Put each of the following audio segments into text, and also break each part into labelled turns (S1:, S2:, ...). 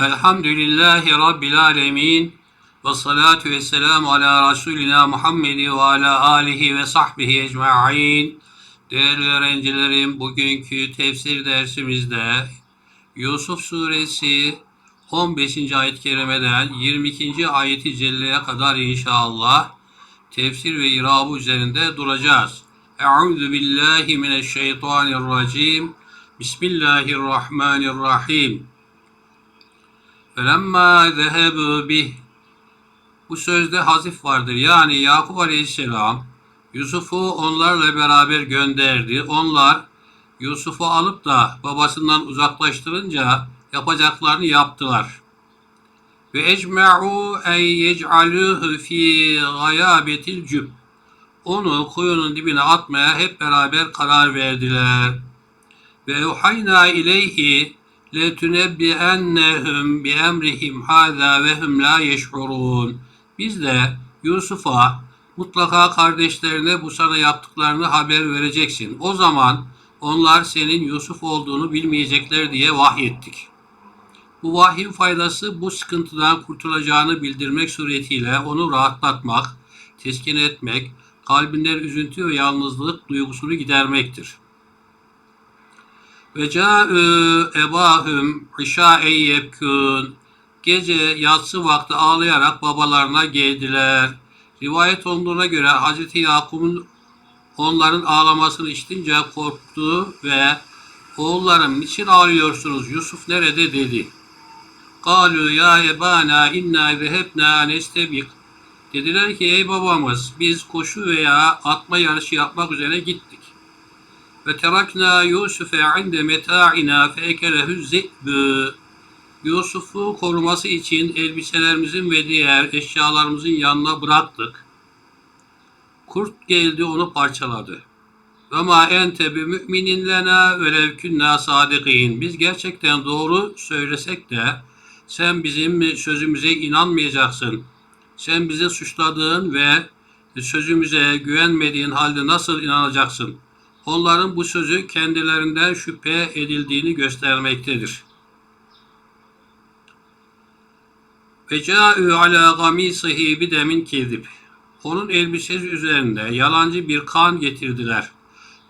S1: Elhamdülillahi Rabbil alemin. Ve salatu ve selamu ala Resulina Muhammed ve ala alihi ve sahbihi ecma'in. Değerli öğrencilerim, bugünkü tefsir dersimizde Yusuf suresi 15. ayet-i kerimeden 22. ayeti celleye kadar inşallah tefsir ve irabı üzerinde duracağız. Euzu billahi mineşşeytanirracim. Bismillahirrahmanirrahim. Felemma zehebu bih. Bu sözde hazif vardır. Yani Yakup Aleyhisselam Yusuf'u onlarla beraber gönderdi. Onlar Yusuf'u alıp da babasından uzaklaştırınca yapacaklarını yaptılar. Ve ecma'u en yec'aluhu fi gayabetil cüb. Onu kuyunun dibine atmaya hep beraber karar verdiler. Ve evhayna ileyhi emrihim hâzâ ve hum la yeş'urûn. Biz de Yusuf'a mutlaka kardeşlerine bu sana yaptıklarını haber vereceksin. O zaman onlar senin Yusuf olduğunu bilmeyecekler diye vahyettik. Bu vahyin faydası bu sıkıntıdan kurtulacağını bildirmek suretiyle onu rahatlatmak, teskin etmek, kalbinden üzüntü ve yalnızlık duygusunu gidermektir. Ve ca'u ebahum işâ'en yebkûn. Gece yatsı vakti ağlayarak babalarına geldiler. Rivayet olduğuna göre Hz. Yakup'un onların ağlamasını işitince korktu ve oğullarım niçin ağlıyorsunuz Yusuf nerede dedi. Kalu ya ebana inna zehebna nestebik. Dediler ki ey babamız biz koşu veya atma yarışı yapmak üzere gittik. Ve terakna Yusuf'e inde meta'ina fe ekelehu zi'bü. Yusuf'u koruması için elbiselerimizin ve diğer eşyalarımızın yanına bıraktık. Kurt geldi onu parçaladı. Ve ma ente bi müminin lena velev künna. Biz gerçekten doğru söylesek de sen bizim sözümüze inanmayacaksın. Sen bizi suçladığın ve sözümüze güvenmediğin halde nasıl inanacaksın? Onların bu sözü kendilerinden şüphe edildiğini göstermektedir. Ve câ'ü alâ gamîsihi bidemin kezib. Onun elbisesi üzerinde yalancı bir kan getirdiler.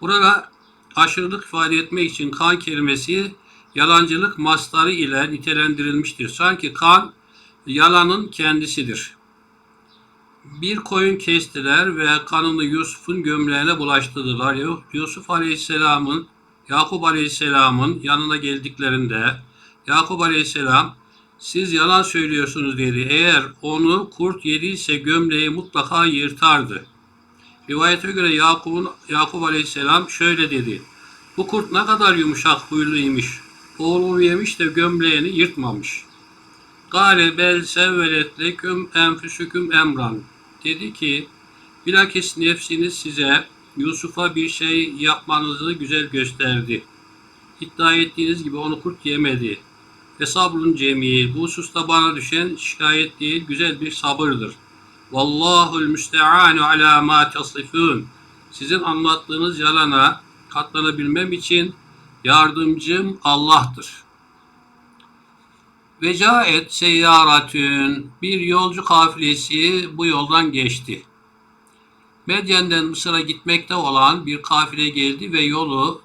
S1: Burada aşırılık ifade etmek için kan kelimesi yalancılık mastarı ile nitelendirilmiştir. Sanki kan yalanın kendisidir. Bir koyun kestiler ve kanını Yusuf'un gömleğine bulaştırdılar. Yusuf Aleyhisselam'ın Yakup Aleyhisselam'ın yanına geldiklerinde Yakup Aleyhisselam siz yalan söylüyorsunuz dedi. Eğer onu kurt yediyse gömleği mutlaka yırtardı. Rivayete göre Yakup'un Yakup Aleyhisselam şöyle dedi. Bu kurt ne kadar yumuşak huyluymuş. Oğlumu yemiş de gömleğini yırtmamış. Gale bel sevvelet leküm enfüsüküm emran. Dedi ki bilakis nefsiniz size Yusuf'a bir şey yapmanızı güzel gösterdi. İddia ettiğiniz gibi onu kurt yemedi. Ve sabrun cemil. Bu hususta bana düşen şikayet değil, güzel bir sabırdır. Vallahul müste'anu ala ma tasifun. Sizin anlattığınız yalana katlanabilmem için yardımcım Allah'tır. Ve caet seyyaratün bir yolcu kafilesi bu yoldan geçti. Medyen'den Mısır'a gitmekte olan bir kafile geldi ve yolu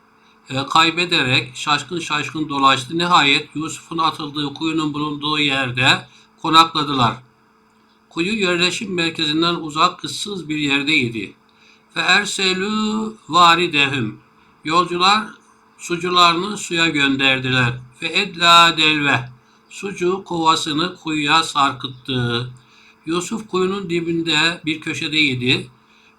S1: e, kaybederek şaşkın şaşkın dolaştı. Nihayet Yusuf'un atıldığı kuyunun bulunduğu yerde konakladılar. Kuyu yerleşim merkezinden uzak kıssız bir yerdeydi. Fe erselü varidehum. Yolcular sucularını suya gönderdiler. Fe edla delve. Sucu kovasını kuyuya sarkıttı. Yusuf kuyunun dibinde bir köşedeydi.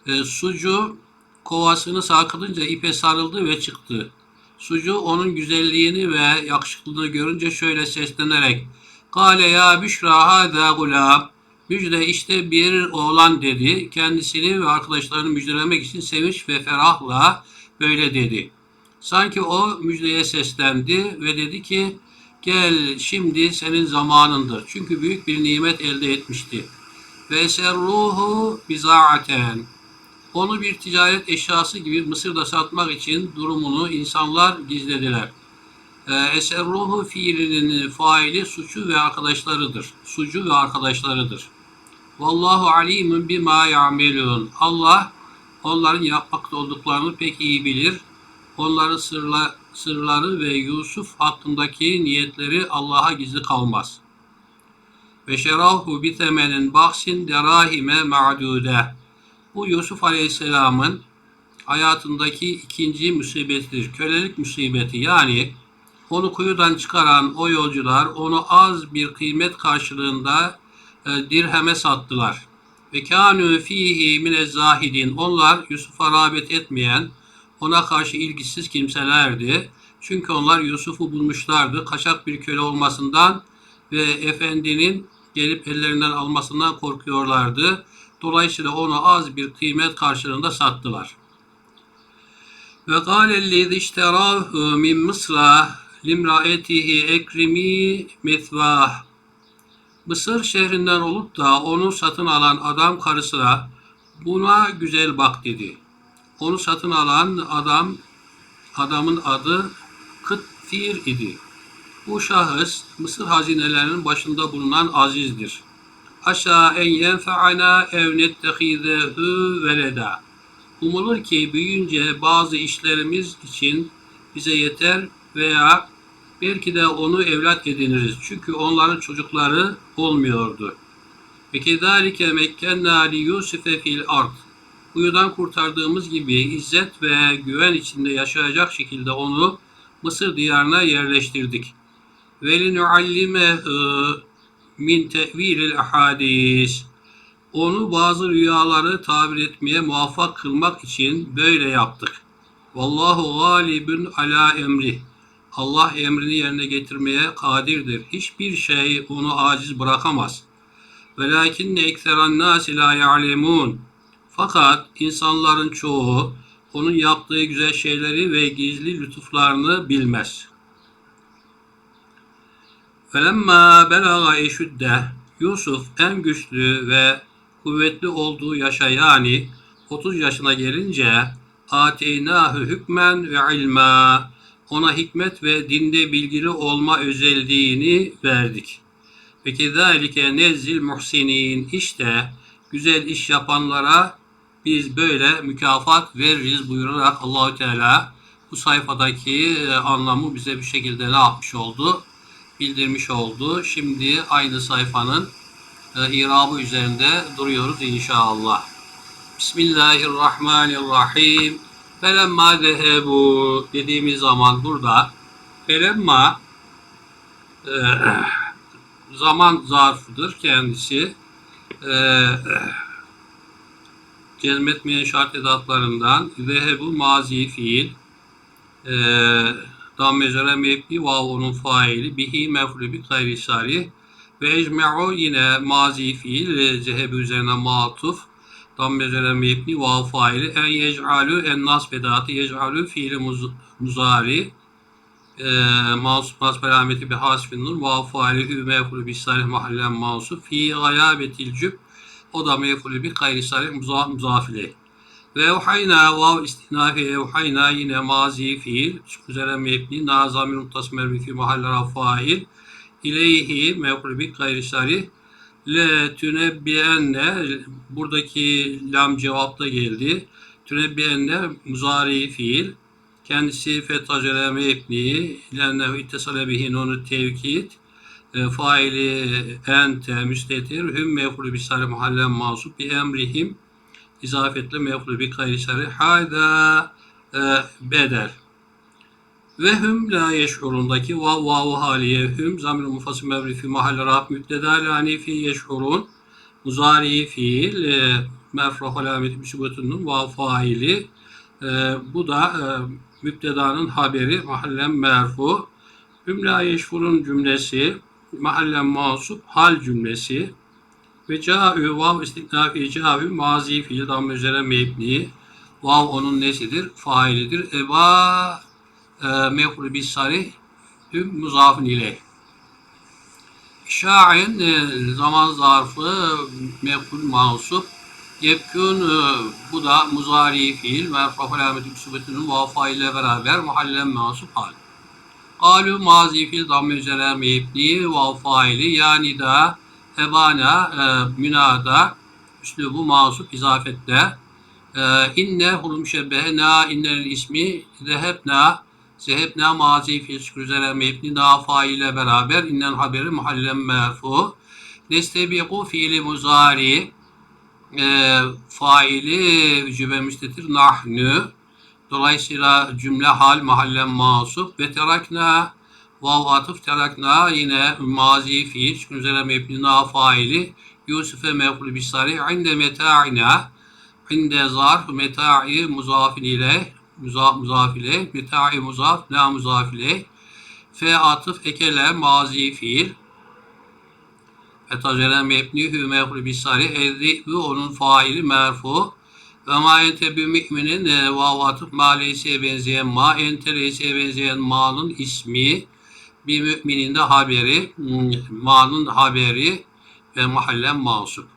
S1: E, sucu kovasını sarkıtınca ipe sarıldı ve çıktı. Sucu onun güzelliğini ve yakışıklılığını görünce şöyle seslenerek Kale ya büşra hâdâ gulâb Müjde işte bir oğlan dedi. Kendisini ve arkadaşlarını müjdelemek için sevinç ve ferahla böyle dedi. Sanki o müjdeye seslendi ve dedi ki gel şimdi senin zamanındır. Çünkü büyük bir nimet elde etmişti. Ve serruhu bizaaten. Onu bir ticaret eşyası gibi Mısır'da satmak için durumunu insanlar gizlediler. E, eserruhu fiilinin faili suçu ve arkadaşlarıdır. Sucu ve arkadaşlarıdır. Vallahu alimun bima ya'melun. Allah onların yapmakta olduklarını pek iyi bilir. Onların sırla, sırları ve Yusuf hakkındaki niyetleri Allah'a gizli kalmaz. Ve şerahu bi temenin bahsin derahime ma'dude. Bu Yusuf Aleyhisselam'ın hayatındaki ikinci musibetidir. Kölelik musibeti yani onu kuyudan çıkaran o yolcular onu az bir kıymet karşılığında e, dirheme sattılar. Ve kânû fîhî mine zahidin. Onlar Yusuf'a rağbet etmeyen, ona karşı ilgisiz kimselerdi. Çünkü onlar Yusuf'u bulmuşlardı. Kaçak bir köle olmasından ve efendinin gelip ellerinden almasından korkuyorlardı. Dolayısıyla onu az bir kıymet karşılığında sattılar. Ve gâlellezî işterâhu min Mısra limraetihi ekrimi methvah. Mısır şehrinden olup da onu satın alan adam karısına buna güzel bak dedi. Onu satın alan adam adamın adı Kıtfir idi. Bu şahıs Mısır hazinelerinin başında bulunan azizdir. Aşağı en yenfe'ana ev nettehizehu veleda. Umulur ki büyüyünce bazı işlerimiz için bize yeter veya belki de onu evlat ediniriz. Çünkü onların çocukları olmuyordu. Ve kezalike mekkenna li Yusuf'e fil ard. Kuyudan kurtardığımız gibi izzet ve güven içinde yaşayacak şekilde onu Mısır diyarına yerleştirdik. Ve linuallimehu min tevilil ahadis. Onu bazı rüyaları tabir etmeye muvaffak kılmak için böyle yaptık. Vallahu galibun ala emri. Allah emrini yerine getirmeye kadirdir. Hiçbir şey onu aciz bırakamaz. Velakinne ekseran nasi la ya'lemun. Fakat insanların çoğu onun yaptığı güzel şeyleri ve gizli lütuflarını bilmez. Felemma belaga eşüdde Yusuf en güçlü ve kuvvetli olduğu yaşa yani 30 yaşına gelince ateynahu hükmen ve ilma ona hikmet ve dinde bilgili olma özelliğini verdik. Ve kezalike nezzil muhsinin işte güzel iş yapanlara biz böyle mükafat veririz buyurarak Allahü Teala bu sayfadaki e, anlamı bize bir şekilde ne yapmış oldu? Bildirmiş oldu. Şimdi aynı sayfanın e, irabı üzerinde duruyoruz inşallah. Bismillahirrahmanirrahim. Felemma zehebu dediğimiz zaman burada felemma e, zaman zarfıdır kendisi. E, cezmetmeyen şart edatlarından zehebu mazi fiil e, dammezere mebni vav onun faili bihi mefru bi gayri sari ve ecme'u yine mazi fiil e, zehebu üzerine matuf damme üzerine mebni vav faili en yec'alu en nas vedatı yec'alu fiili muz, muzari e, masuf nasb alameti bi hasfin nur vav faili hü mefru bi sarih mahallen masuf fi gayabetil cüb o da mefulü bir gayri sarih muzaf, muzafile. Ve evhayna vav istinafi evhayna yine mazi fiil üzere mebni nazamir muttas mermi fi mahalle fail ileyhi mefulü bir gayri sarih le tünebbienne buradaki lam cevapta geldi. Tünebbienne muzari fiil kendisi fetacele mebni lennehu ittesale bihi nonu tevkid faili ente müstetir hüm mefulü bir sarı mahallen masub bi emrihim. İzafetle mefulü bir gayri sarı. Hada e, bedel. Ve hüm la yeş'urundaki vav vav haliye hüm zamir mufasıl mevri fi mahalle raf müddeda lani fi yeş'urun muzari fiil e, mefruh alameti müsibetunun vav faili. E, bu da e, mübtedanın haberi mahallen merfu. Hüm la yeş'urun cümlesi mahallen masup hal cümlesi ve ca'ü vav istiknafi ca'ü mazi fiil damme üzere mebni vav onun nesidir? Failidir. Eba e, mefru bis sarih muzafın ile. Şa'in e, zaman zarfı meful masup Yekûn e, bu da muzari fiil merfa alameti müsibetinin vafa ile beraber mahallen masup hal. Kalu mazi fil damme üzere mebni ve faili yani da ebana e, münada üslubu masup izafetle e, inne hurum şebbehe innel ismi zehebna zehebna mazi şükür üzere mebni na faile beraber innen haberi muhallem merfu. Nestebiku fiili muzari e, faili cübe müstetir nahnu Dolayısıyla cümle hal mahallen masup ve terakna vav atıf terakna yine mazi fiil çünkü üzerine mebni na faili. Yusuf'e mevkul bisari inde meta'ina inde zarf meta'i muzafin ile muzaf, muzaf ile meta'i muzaf la muzaf ile. Fe atıf ekele mazi fiil. Etacelen mebnihü mevkul bisari ezzi onun faili merfu ve ma ente bi müminin e, vav atıf benzeyen ma ente leyseye benzeyen ma'nın ismi bir müminin de haberi hmm, ma'nın haberi ve mahallen mansup.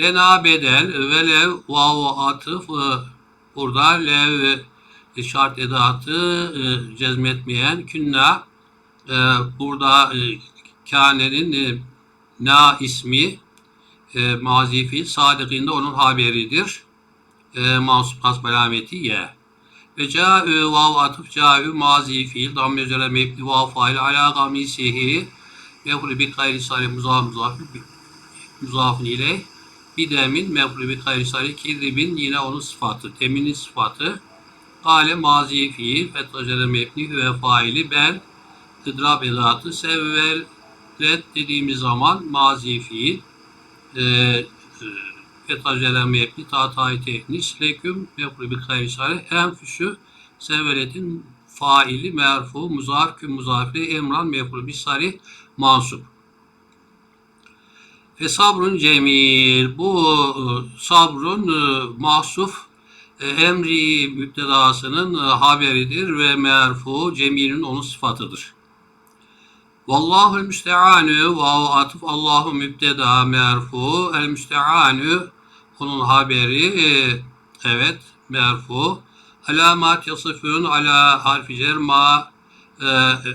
S1: Lena bedel ve lev vav atıf e, burada lev e, şart edatı e, cezmetmeyen künna e, burada e, kânenin e, na ismi e, mazi fiil sadıkinde onun haberidir e, mansup hasb alameti ye. Ve ca'ü vav atıf ca'ü mazi fiil damme üzere mebni vav fail ala gamisihi mevhulü bi gayri salih muzaf muzaf muzafın ile bidemin mevhulü bi gayri salih kirribin yine onun sıfatı teminin sıfatı. Kale mazi fiil fethacele mebni ve faili bel idrab edatı sevvelet dediğimiz zaman mazi fiil e, e, Fetacele mebni tatay tehnis leküm mefru bi hayri salih enfüsü sevveletin faili merfu muzaf küm muzafiri emran mefru bi sarih mansup. Ve sabrun cemil. Bu e, sabrun e, mahsuf e, emri müptedasının haberidir ve merfu cemilin onun sıfatıdır. Vallahu müsteanü vav atıf Allahu müpteda merfu el müsteanü onun haberi e, evet merfu alamat yasifun ala harfi cer ma e,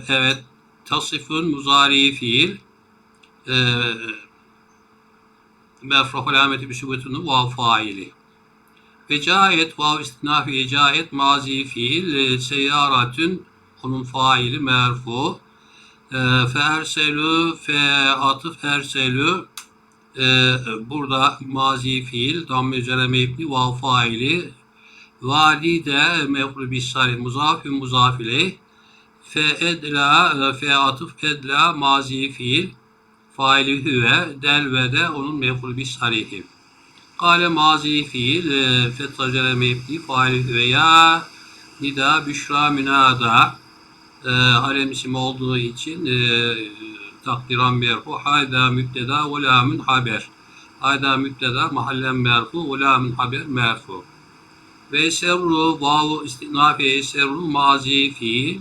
S1: evet tasifun muzari fiil. E, merfu alameti bir sübutunu vav faili. Ve caet vav istinafi caet mazi fiil e, seyyaratün onun faili merfu e, fe erselü fe atıf erselü e, burada mazi fiil damme üzere mebni vav faili valide mefru bisari muzaf muzaf ileyh fe edla e, fe atıf edla mazi fiil faili hüve del ve de onun mefru bisarihi Kale mazi fiil e, fetacere mebni faili hüve ya nida büşra münada e, harem olduğu için e, takdiran merfu hayda mübteda ve lamun haber. Hayda mübteda mahallen merfu ve lamun haber merfu. Ve serru vav istinafi serru mazi fiil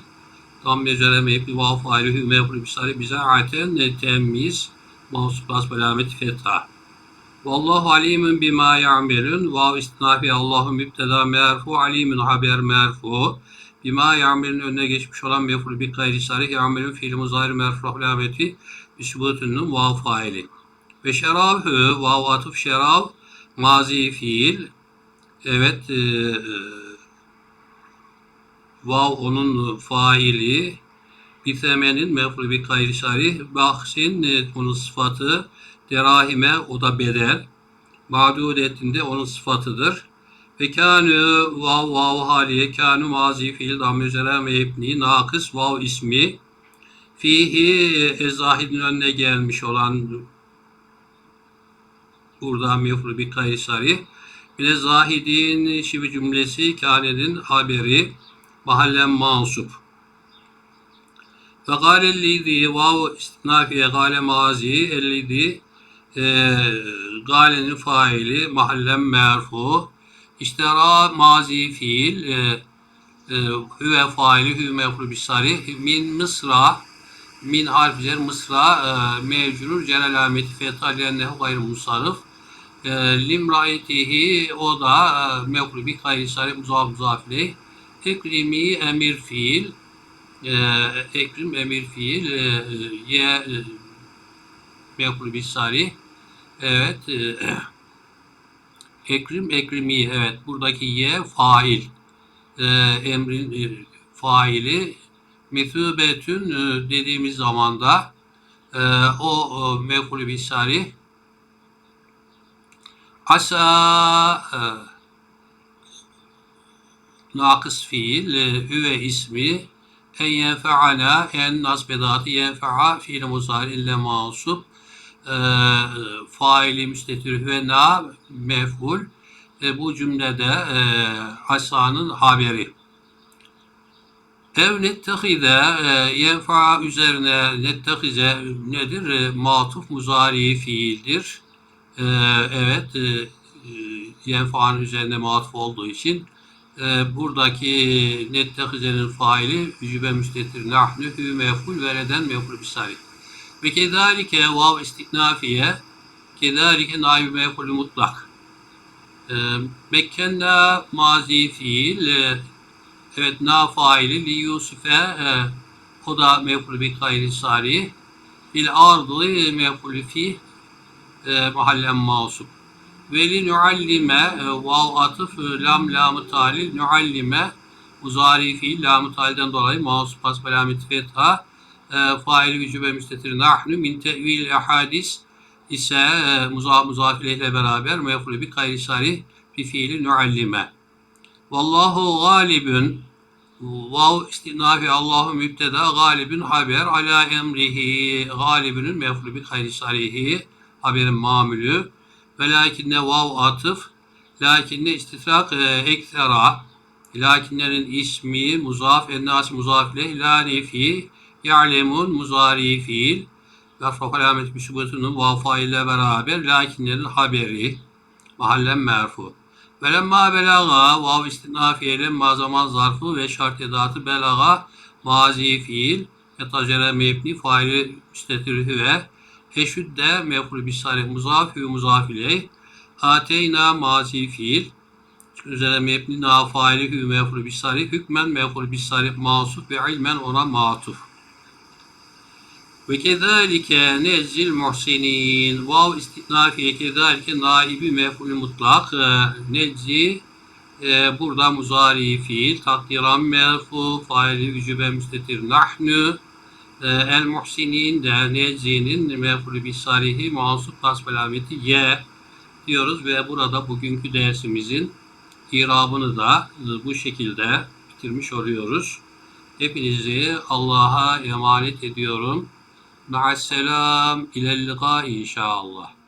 S1: tam mecere mebni vav failü mevru bisari bizaaten temmiz mahsus bas belamet fetha. Vallahu alimun bima ya'melun. Vav istinafi Allahu mübteda merfu alimun haber merfu Bima ya'melin önüne geçmiş olan mef'ul bi gayri sarih ya'melin fiil muzahir merfu alameti bisbutunun vav faili. Ve şerabhü vav atıf şerab mazi fiil. Evet e, e, vav onun faili. Bithemenin mef'ul bi gayri sarih bahsin e, onun sıfatı derahime o da bedel. Mağdudetinde onun sıfatıdır. Ve kânü vav vav haliye kânü mazi fiil damme üzere mebni nakıs vav ismi fihi ezahidin önüne gelmiş olan burada mefru bi kaysari yine zahidin şibi cümlesi kânenin haberi mahallen mansup ve gâlellîzi vav istinafiye gâle mazi ellidi e, gâlenin faili mahallen merfu İştera mazi fiil e, e, hüve faili hüve mefru bisari min mısra min harfiler mısra e, mevcurur cel alameti fetha lennehu gayrı musarrıf. E, limraitihi o da e, mefru bi gayri sarı muzaf muzafiley ekrimi emir fiil. E, ekrim emir fiil. E, ye e, mef'ul bisari. Evet e, ekrim ekrimi evet. Buradaki ye fail. E, emrin e, faili. Methubetün e, dediğimiz zamanda e, o e, mef'ul bisari asa e, nakıs fiil e, hüve ismi en yenfe'ana en nasbedatı yenfe'a fiil muzari ille mansup e, faili müstetir hüve na mef'ul e, bu cümlede e, asanın haberi. Ev nettehide e, yenfa üzerine nettehize nedir? E, matuf muzari fiildir. E, evet e, e, yenfa'nın üzerine matuf olduğu için e, buradaki nettehizenin faili hücube müstetir nahnu hü meful vereden meful bisari. Ve kedalike vav istinafiye kedalike naib meful mutlak. E, Mekkenna mazi fiil e, evet na faili li Yusuf'e e, o da meful bi gayri sari bil ardı meful fi e, mahallen masup ve li nuallime e, vav atıf e, lam lamı talil nuallime muzari fiil lamı talilden dolayı masup pas alameti fetha e, faili vücube müstetir nahnu min tevil ahadis ise e, muzaf muzafile ile beraber meful bi gayri sari fi fiili nuallime. Vallahu galibün Vav istinafi Allahu mübteda galibün haber ala emrihi. Galibünün mef'ulü bi hayri sarihi haberin mamülü. Ve lakinne vav atıf lakinne istitrak e, eksera. Lakinlerin ismi muzaf ennas muzaf ile nefi ya'lemun muzari fiil. Ve alamet bir şubetunun vav faille beraber lakinlerin haberi. Mahallen merfu. Velemma belaga vav istinafiye lemma zaman zarfı ve şart edatı belaga mazi fiil etacere mebni faili müstetirhü ve eşüdde mefru bisari muzaf hü muzaf ileyh ateyna mazi fiil. Üzere mebni na faili hü mefru bisari hükmen mefru bisari masuf ve ilmen ona matuf ve kezalike nezzil muhsinin vav istinafiye kezalike naibi mef'ul mutlak nezzi e, burada muzari fiil takdiran merfu faili vücube müstetir nahnu e, el muhsinin de nezzinin mef'ul bisarihi mahsup tasf alameti ye diyoruz ve burada bugünkü dersimizin irabını da bu şekilde bitirmiş oluyoruz. Hepinizi Allah'a emanet ediyorum. Ma'asselam ilel liqa inşallah.